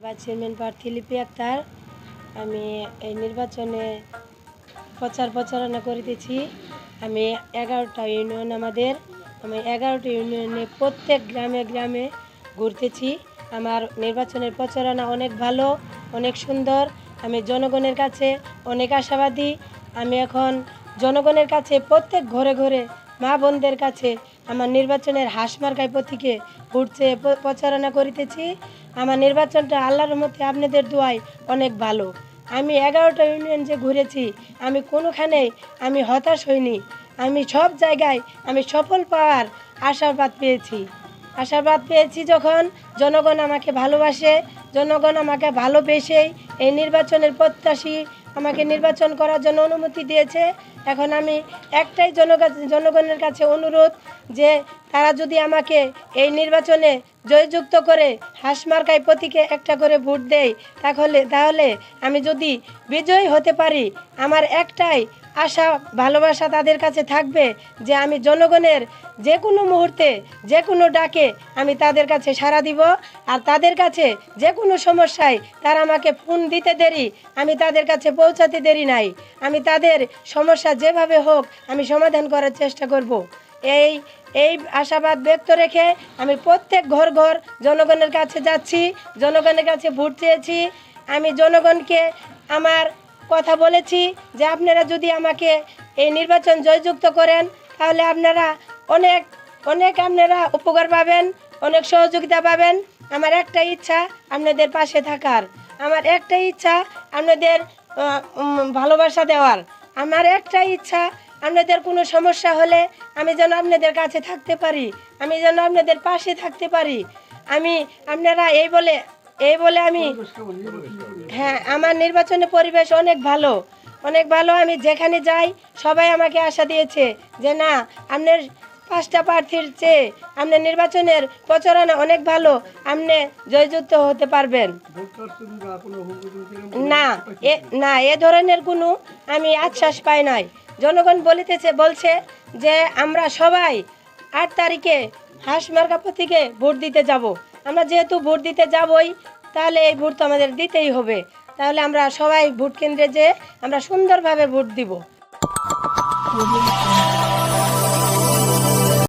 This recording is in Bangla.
চেয়ারম্যান প্রার্থী লিপি আক্তার, আমি এই নির্বাচনে প্রচার প্রচারণা করিতেছি আমি এগারোটা ইউনিয়ন আমাদের, আমি এগারোটা ইউনিয়নে প্রত্যেক গ্রামে গ্রামে ঘুরতেছি। আমার নির্বাচনের প্রচারণা অনেক ভালো, অনেক সুন্দর। আমি জনগণের কাছে অনেক আশাবাদী। আমি এখন জনগণের কাছে, প্রত্যেক ঘরে ঘরে মা বোনদের কাছে আমার নির্বাচনের হাঁস মার্কায় প্রতীকে ঘুরছে প্রচারণা করিতেছি। আমার নির্বাচনটা আল্লাহর মধ্যে আপনাদের দোয়ায় অনেক ভালো। আমি এগারোটা ইউনিয়ন যে ঘুরেছি, আমি কোনোখানে আমি হতাশ হইনি। আমি সব জায়গায় আমি সফল পাওয়ার আশাবাদ পেয়েছি। আশাবাদ পেয়েছি যখন জনগণ আমাকে ভালোবাসে, জনগণ আমাকে ভালোবেসেই এই নির্বাচনের প্রত্যাশী আমাকে নির্বাচন করার জন্য অনুমতি দিয়েছে। এখন আমি একটাই জনগণ জনগণের কাছে অনুরোধ যে তারা যদি আমাকে এই নির্বাচনে জয়যুক্ত করে হাঁস মার্কায় প্রতীকে একটা করে ভোট দেয় তাহলে তাহলে আমি যদি বিজয়ী হতে পারি, আমার একটাই আশা, ভালোবাসা তাদের কাছে থাকবে যে আমি জনগণের যে কোনো মুহূর্তে যে কোনো ডাকে আমি তাদের কাছে সাড়া দিব। আর তাদের কাছে যে কোনো সমস্যায় তারা আমাকে ফোন দিতে দেরি, আমি তাদের কাছে পৌঁছাতে দেরি নাই। আমি তাদের সমস্যা যেভাবে হোক আমি সমাধান করার চেষ্টা করব। এই এই আশাবাদ ব্যক্ত রেখে আমি প্রত্যেক ঘর ঘর জনগণের কাছে যাচ্ছি, জনগণের কাছে ভোট চেয়েছি। আমি জনগণকে আমার কথা বলেছি যে আপনারা যদি আমাকে এই নির্বাচন জয়যুক্ত করেন, তাহলে আপনারা অনেক অনেক আপনারা উপকার পাবেন, অনেক সহযোগিতা পাবেন। আমার একটা ইচ্ছা আপনাদের পাশে থাকার। আমার একটা ইচ্ছা আপনাদের ভালোবাসা দেওয়ার। আমার একটা ইচ্ছা আপনাদের কোনো সমস্যা হলে আমি যেন আপনাদের কাছে থাকতে পারি, আমি যেন আপনাদের পাশে থাকতে পারি। আমি, আপনারা এই বলে এই বলে আমি হ্যাঁ আমার নির্বাচনের পরিবেশ অনেক ভালো। অনেক ভালো, আমি যেখানে যাই, সবাই আমাকে আশা দিয়েছে যে না, আপনার পাঁচটা প্রার্থীর চেয়ে আপনার নির্বাচনের প্রচারণা অনেক ভালো, আপনি জয়যুক্ত হতে পারবেন। না না, এ ধরনের কোনো আমি আশ্বাস পাই নাই। জনগণ বলিতেছে, বলছে যে আমরা সবাই আট তারিখে হাঁস মার্কা প্রতীকে ভোট দিতে যাব। আমরা যেহেতু ভোট দিতে যাবই, তাহলে এই ভোট তো আমাদের দিতেই হবে। তাহলে আমরা সবাই ভোট কেন্দ্রে যেয়ে আমরা সুন্দরভাবে ভোট দিব।